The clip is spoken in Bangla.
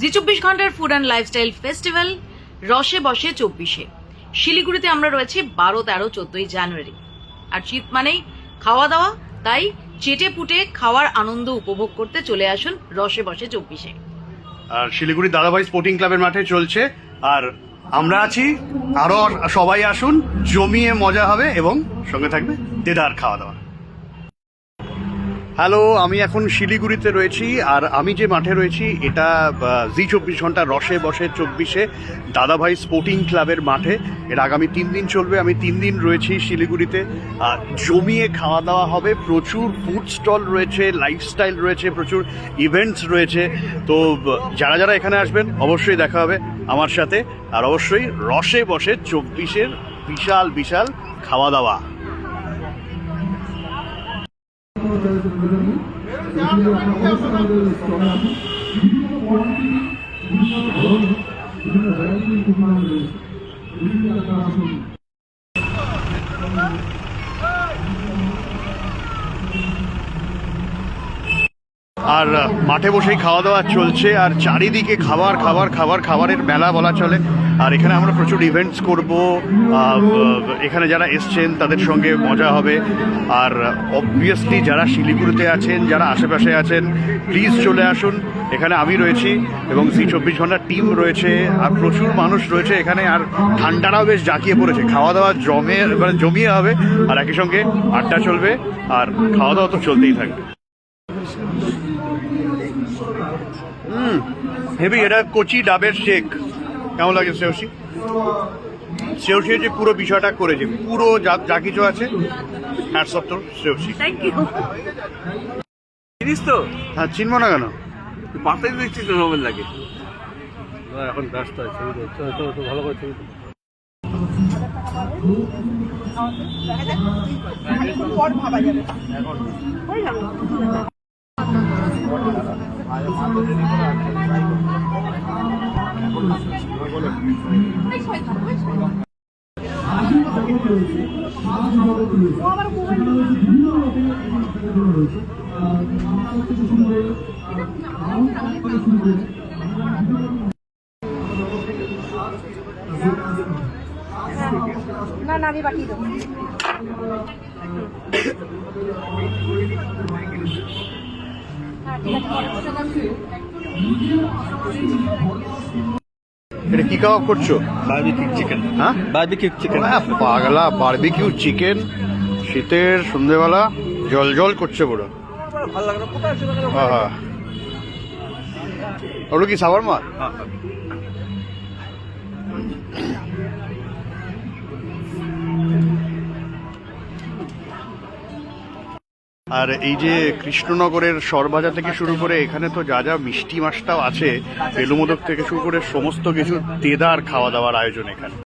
জি চব্বিশ ঘণ্টার ফুড অ্যান্ড লাইফস্টাইল ফেস্টিভ্যাল রসে বসে চব্বিশে। শিলিগুড়িতে আমরা রয়েছি বারো, তেরো, চোদ্দই জানুয়ারি। আর শীত মানেই খাওয়া দাওয়া, তাই চেটে পুটে খাওয়ার আনন্দ উপভোগ করতে চলে আসুন রসে বসে চব্বিশে। আর শিলিগুড়ি দাদাভাই স্পোর্টিং ক্লাবের মাঠে চলছে। আর আমরা আছি, আরও সবাই আসুন, জমিয়ে মজা হবে এবং সঙ্গে থাকবে দেদার খাওয়া দাওয়া। হ্যালো, আমি এখন শিলিগুড়িতে রয়েছি, আর আমি যে মাঠে রয়েছি, এটা জি চব্বিশ ঘণ্টা রসে বসে চব্বিশে দাদাভাই স্পোর্টিং ক্লাবের মাঠে। এর আগামী তিন দিন চলবে, আমি তিন দিন রয়েছি শিলিগুড়িতে। জমিয়ে খাওয়া দাওয়া হবে, প্রচুর ফুড স্টল রয়েছে লাইফস্টাইল রয়েছে, প্রচুর ইভেন্টস রয়েছে। তো যারা যারা এখানে আসবেন, অবশ্যই দেখা হবে আমার সাথে। আর অবশ্যই রসে বসে চব্বিশের বিশাল বিশাল খাওয়া দাওয়া। సందర్భంలో ఇస్తున్నాము విభిన్న క్వాలిటీ విభిన్న ధోరణి విభిన్న రైలు నిర్మాణం విభిన్న కారణం আর মাঠে বসেই খাওয়া দাওয়া চলছে আর চারিদিকে খাবার খাবার খাবার, খাবারের মেলা বলা চলে। আর এখানে আমরা প্রচুর ইভেন্টস করব। এখানে যারা এসছেন তাদের সঙ্গে মজা হবে। আর অবভিয়াসলি যারা শিলিগুড়িতে আছেন, যারা আশেপাশে আছেন প্লিজ চলে আসুন। এখানে আমি রয়েছি এবং সি চব্বিশ ঘণ্টার টিম রয়েছে। আর প্রচুর মানুষ রয়েছে এখানে। আর ঠান্ডাটাও বেশ জাঁকিয়ে পড়েছে। খাওয়া দাওয়া জমে মানে জমিয়ে হবে। আর একই সঙ্গে আড্ডা চলবে। আর খাওয়া দাওয়া তো চলতেই থাকবে। হুম। হেভি এটা কচি ডাবের শেক। কেমন লাগে সেওসি সেওসি যে পুরো বিষয়টা করেছে। পুরো যা যা কিছু আছে হ্যাটস অফ তোর থ্যাংক তো? হ্যাঁ চিনবো না কেন? মাথায় দেখছি তো নোবেল লাগে। এখন ব্যস্ত আছে ছবি তো তো তো ভালো করে ছবি তো না না আমি পাঠিয়ে দেবো। এটা কি কাবাব করছ? বারবিকিউ চিকেন হ্যাঁ? বারবিকিউ চিকেন আহ, পাগলা বারবিকিউ চিকেন শীতের সন্ধেবেলা জল জল করছে পুরো। আছে আহা। ওগুলো কি সাবার মাছ? আর এই যে কৃষ্ণনগরের সরবাজার থেকে শুরু করে এখানে তো যা যা মিষ্টি মাছটাও আছে, বেলুমোদক থেকে শুরু করে সমস্ত কিছু, তেদার খাওয়া দাওয়ার আয়োজন এখানে।